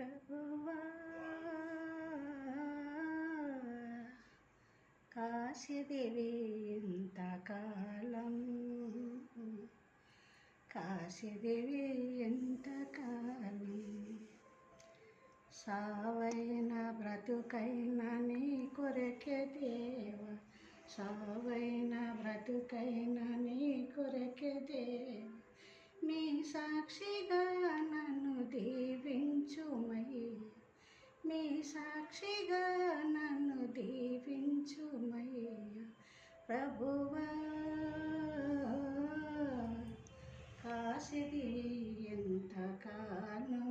ప్రభువా కాశీదేవి ఎంతకాలం కాశీదేవి ఎంతకాలం సావైన బ్రతుకైన నీ కొరకే దేవ. సావైన బ్రతుకైన నీ కొరకే దేవ. మీ సాక్షిగా నన్ను ప్రభువా కాశిది ఎంతకాలం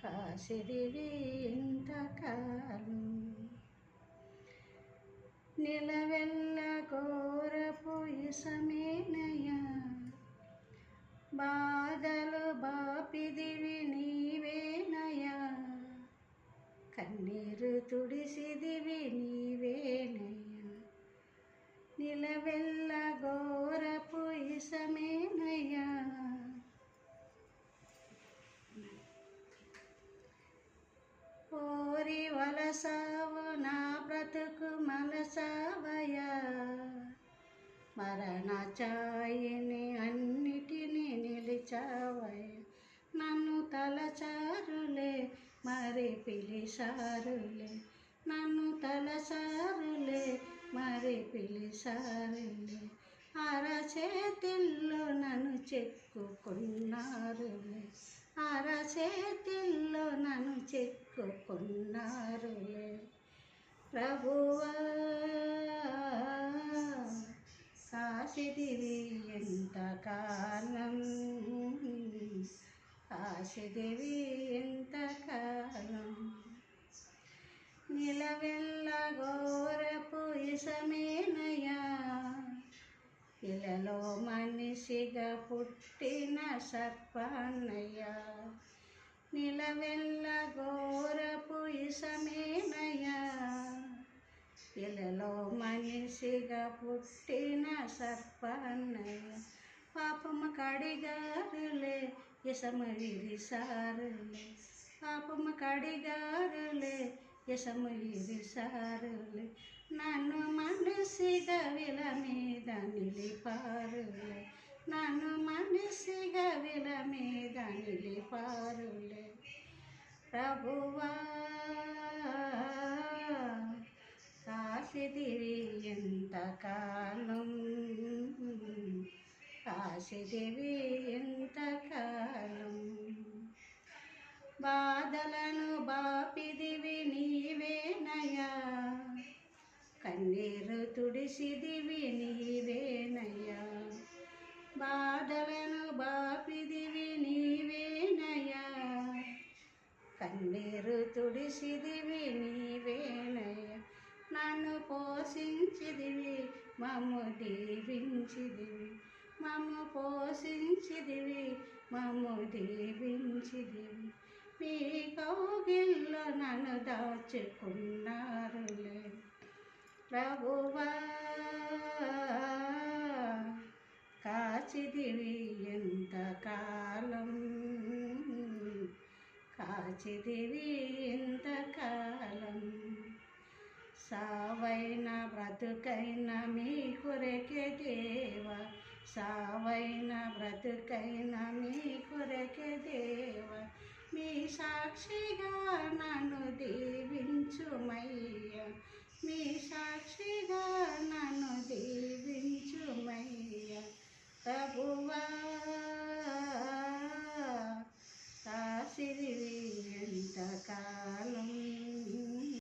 కాశిదివి ఎంతకాలం నిలవెల్ల కోరపోయి ఇసమేనయ్యా బాధలు బాపిదివి నీవేనయ్యా కన్నీరు తుడిసిదివి నీవేనయ్యా నిలవెల్ల ఘోరపు ఇసమేనయ్యా. కోరి వలసావు నా బ్రతుకు మనసావయా మరణ ఛాయని అన్నిటినీ నిలిచావయ నన్ను తలచారులే మరి పిలిచారులే. నన్ను తలచారులే మరి పిలిసారండి అరచేతిల్లో నన్ను చెక్కుకున్నారు అరచేతిల్లో నన్ను చెక్కుకున్నారు ప్రభువా కాలం? ఎంతకాలం ఎంత ఎంతకాలం నిలవెల్ల ఘోరపు ఇసమేనయా? ఇలలో మనిషిగా పుట్టిన సర్పన్నయ్యా. నిలవెల్ల ఘోరపు ఇసమేనయా? ఇలలో మనిషిగా పుట్టిన సర్పన్నయ్య. పాపము కడిగారులే ఇసమ విరిసారులే. పాపము కడిగారులే ఇసము విరిసారులే నన్ను మనసిగా విల మీద నిలిపారులే నన్ను మనసిగా విల మీద నిలిపారులే ప్రభువా కాశీదేవి ఎంతకాలం కాశీదేవి ఎంతకాలం బాధలను బాపిదివి నీవేనయ్యా కన్నీరు తుడిసిదివి నీవేనయ్యా బాధలను బాపిదివి నీవేనయ్యా కన్నీరు తుడిసిదివి నీవేనయ్యా నన్ను పోషించిదివి మమ్ము దీవించిదివి. మమ్ము పోషించిదివి మమ్ము దీవించిదివి. మీ కౌగిల్లో నన్ను దాచుకున్నారులే. ప్రభువా కాచిదివి ఎంత కాలం? కాచిదివి ఎంత కాలం? సావైన బ్రతుకైన మీ కొరకే దేవ. సావైన బ్రతుకైన మీ కొరకే దేవ. మీ సాక్షిగా నన్ను దీవించుమయ్య. మీ సాక్షిగా నన్ను దీవించుమయ్య. ప్రభువా